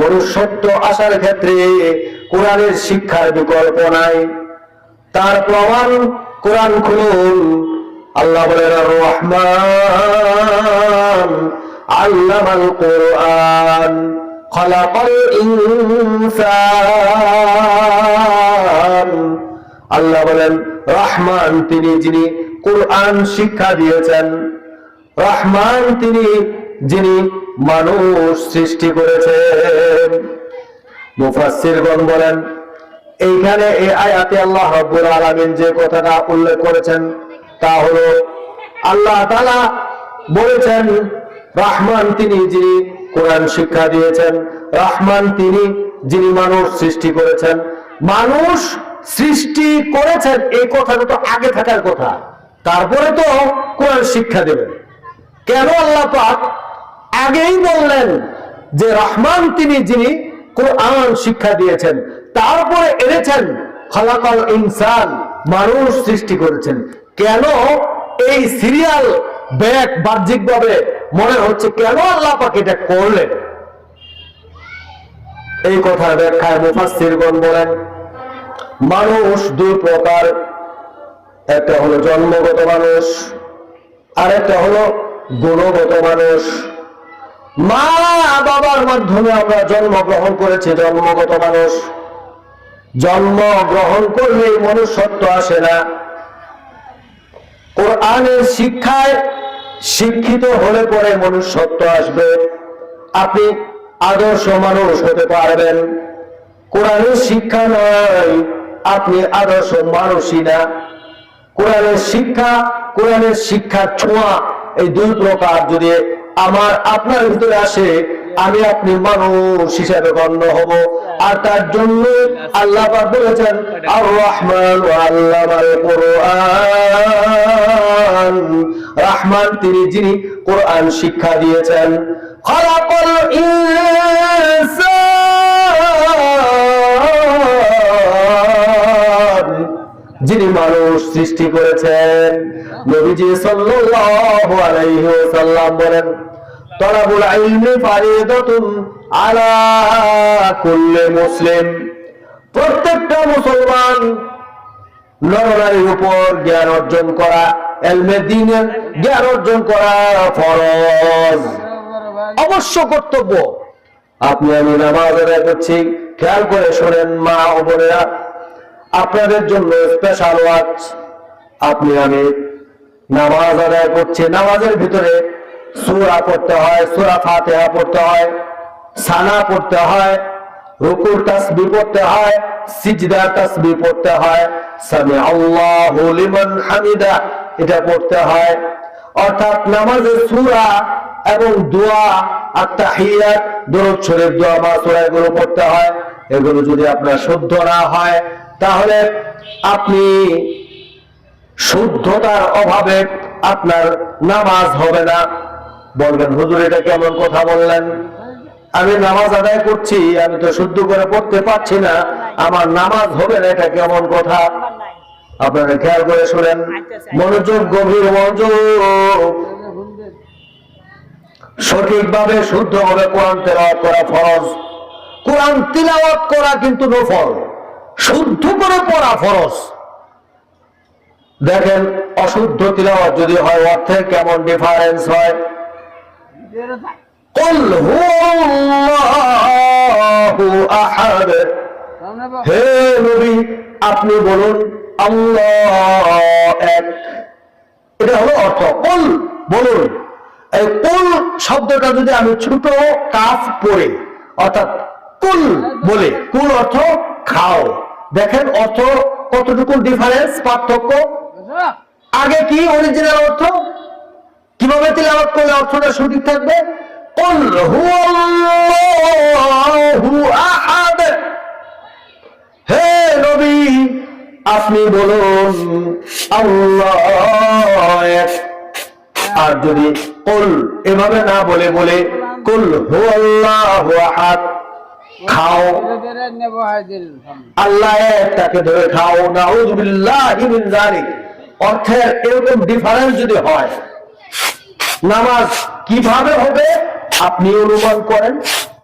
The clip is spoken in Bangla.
মনুষ্যত্ব আসার ক্ষেত্রে কোরআনের শিক্ষার বিকল্প নাই। তার প্রমাণ কোরআন খুলুন। আল্লাহ বলেন রহমান আল্লামাল কোরআন খলাকাল ইনসান। আল্লাহ বলেন, রহমান তিনি যিনি কোরআন শিক্ষা দিয়েছেন। রহমান তিনি যিনি মানুষ সৃষ্টি করেছে। মুফাসসিরগণ বলেন, এইখানে এই আয়াতে আল্লাহ রাব্বুল আলামিন যে কথাটা উল্লেখ করেছেন, তা হলো, আল্লাহ তাআলা বলেছেন, রহমান তিনি যিনি কোরআন শিক্ষা দিয়েছেন, রহমান তিনি যিনি মানুষ সৃষ্টি করেছেন। মানুষ সৃষ্টি করেছেন, এই কথাটা তো আগে থাকার কথা। তারপরে তো কোরআন শিক্ষা দেবেন। কেন আল্লাহ পাক আগেই বললেন যে রহমান তিনি, যিনি কোরআন শিক্ষা দিয়েছেন, তারপরে এনেছেন খলাকল ইনসান, মানুষ সৃষ্টি করেছেন। কেন এই সিরিয়াল ব্যাক বাহ্যিকভাবে মনে হচ্ছে কেন আল্লাহ পাক এটা করলেন? এই কথার ব্যাখ্যায় মুফাসসিরগণ বলেন, মানুষ দুই প্রকার, একটা হলো জন্মগত মানুষ আর একটা হলো গুণগত মানুষ। মা বাবার মাধ্যমে আমরা জন্মগ্রহণ করেছি, জন্মগত মানুষ। জন্ম গ্রহণ করলেই মনুষ্যত্ব আসে না। কোরআনের শিক্ষায় শিক্ষিত হলে পরে মনুষ্যত্ব আসবে। আপনি আদর্শ মানুষ হতে পারবেন। কোরআনের শিক্ষা নয়, আপনি আদর্শ মানুষই না। কোরআনের শিক্ষা, কোরআনের শিক্ষার ছোঁয়া, এই দুই প্রকার যদি আমার আপনার ভিতরে আসে, আমি আপনি মানুষ হিসাবে গণ্য হব। আর তার জন্য আল্লাহ বলেছেন রহমান আল্লাহ রহমান তিনি, যিনি কোরআন শিক্ষা দিয়েছেন। খলাকল ইনসান যিনি মানুষ সৃষ্টি করেছেন, নবীজি সাল্লাল্লাহু আলাইহি ওয়াসাল্লাম বলেন, তলাবুল ইলমি ফারিদাতুন আলা কুল্লি মুসলিম। প্রত্যেকটা মুসলমান নরনারীর উপর জ্ঞান অর্জন করা, এলমে দিনের জ্ঞান অর্জন করা ফরজ। অবশ্য কর্তব্য। আপনি আমি নামাজ আদায় করছি, খেয়াল করে শোনেন মা ও বোনেরা আপনাদের জন্য স্পেশাল ওয়াচ আপনি আমি নামাজ আদায় করছি। নামাজের ভিতরে সুরা পড়তে হয়, সুরা ফাতিহা পড়তে হয়, সানা পড়তে হয়, রুকুর তাসবিহ পড়তে হয়, সিজদা তাসবিহ পড়তে হয় সামি আল্লাহু লিমান হামিদা, এটা পড়তে হয়। অর্থাৎ নামাজের সূরা এবং দোয়া আত্মাহিয়াত দরুদ শরীফ, দোয়া মাসুরা এগুলো পড়তে হয়। এগুলো যদি আপনার শুদ্ধ না হয়, তাহলে আপনি শুদ্ধতার অভাবে আপনার নামাজ হবে না। বলবেন, হুজুর, এটা কেমন কথা বললেন? আমি নামাজ আদায় করছি, আমি তো শুদ্ধ করে পড়তে পারছি না। আমার নামাজ হবে না, এটা কেমন কথা? আপনারা খেয়াল করে শুনেন। মনোযোগ, গভীর মনোযোগ। সঠিকভাবে শুদ্ধ হবে কোরআন তেলাওয়াত করা ফরজ। কোরআন তিলাওয়াত করা কিন্তু নফল শুদ্ধ করে পড়া ফরজ দেখেন অশুদ্ধ তিলাওয়াত যদি হয় অর্থের কেমন ডিফারেন্স হয় قل هو الله أحد হে নবী আপনি বলুন আল্লাহ এক এটা হলো অর্থ কুল বলুন এই কুল শব্দটা যদি আমি ছোট কাফ পড়ে অর্থাৎ কুল বলে, কুল অর্থ খাও। দেখেন অর্থ কতটুকু ডিফারেন্স পার্থক্য? আগে কি অরিজিনাল অর্থ? কীভাবে তিলাওয়াত করলে অর্থটা সঠিক থাকবে? কুল হুয়াল্লাহু আহাদ। হে নবী, আপনি বলুন, আল্লাহ। আর যদি কুল এভাবে না বলে বলে কুল হুয়াল্লাহু আহাদ। খাও। আল্লাহ ধরে খাও। এরকম ডিফারেন্স যদি হয় নামাজ কীভাবে হবে আপনি অনুমান করেন?